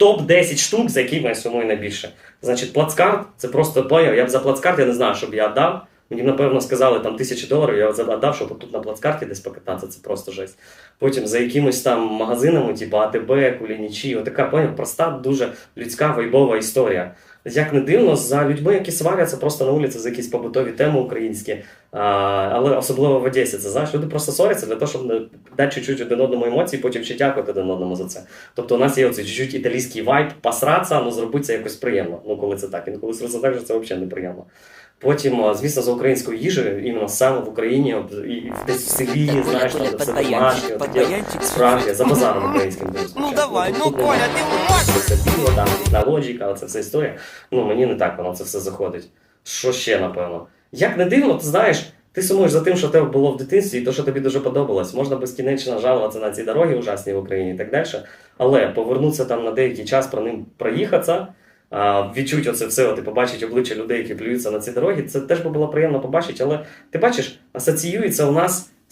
Топ-10 штук, за які я сумує найбільше. Значить, плацкарт, це просто поняв. Я б за плацкарт, я не знаю, щоб я дав. Мені, напевно, сказали там тисячі доларів, я задав, щоб тут на плацкарті десь покататися, це просто жесть. Потім за якимось там магазинами, типу АТБ, Кулінічі, отака поняв, проста, дуже людська вайбова історія. Як не дивно, за людьми, які сваряться просто на вулиці за якісь побутові теми українські, а, але особливо в Одесі, це знаєш, люди просто ссоряться для того, щоб дати чуть-чуть один одному емоції, потім ще дякувати один одному за це. Тобто у нас є оцей чуть-чуть італійський вайб, посратися, ну зробити це якось приємно. Ну, коли це так. Інколи це так, що це взагалі неприємно. Потім, звісно, за українською їжею, іменно саме в Україні, і десь в селі, знаєш, там все домашнє, справді, за базаром українським. Ну давай, ну Коля, ти можеш! Це там на лоджіка, але це вся історія. Ну мені не так воно це все заходить. Що ще, напевно? Як не дивно, ти знаєш, ти сумуєш за тим, що тебе було в дитинстві, і то, що тобі дуже подобалось. Можна безкінечно жалуватися на ці дороги ужасні в Україні і так далі. Але повернутися там на деякий час про ним проїхатися. а, Відчуть оце все, і побачить обличчя людей, які плюються на ці дороги. Це теж би було приємно побачити, але ти бачиш, асоціюється у нас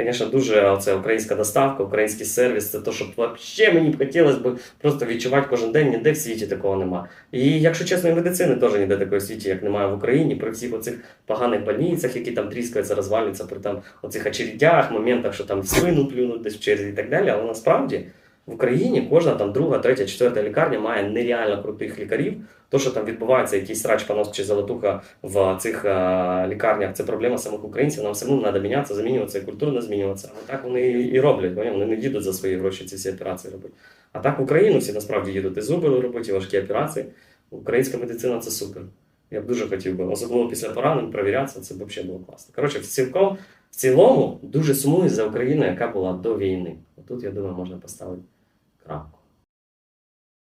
Звісно, дуже оце українська доставка, український сервіс, це те, що взагалі мені б хотілося б просто відчувати кожен день, ніде в світі такого нема. І якщо чесно, і медицини теж ніде такої в світі, як немає в Україні, при всіх оцих поганих больницях, які там тріскаються, розвалюються, при там оцих очередях, моментах, що там в спину плюнуть десь в і так далі. Але насправді в Україні кожна там друга, третя, четверта лікарня має нереально крутих лікарів. То, що там відбувається якийсь срач, понос чи залатуха в цих е, лікарнях, це проблема самих українців. Нам самим треба мінятися, замінюватися культурно змінюватися. А так вони і роблять. Вони не їдуть за свої гроші ці всі операції робити. А так в Україну всі насправді їдуть і зуби робити, і важкі операції. Українська медицина це супер. Я б дуже хотів би, особливо після поранень, провірятися, це б взагалі було класно. Коротше, цілком, в цілому дуже сумую за Україну, яка була до війни. Тут, я думаю, можна поставити Troco.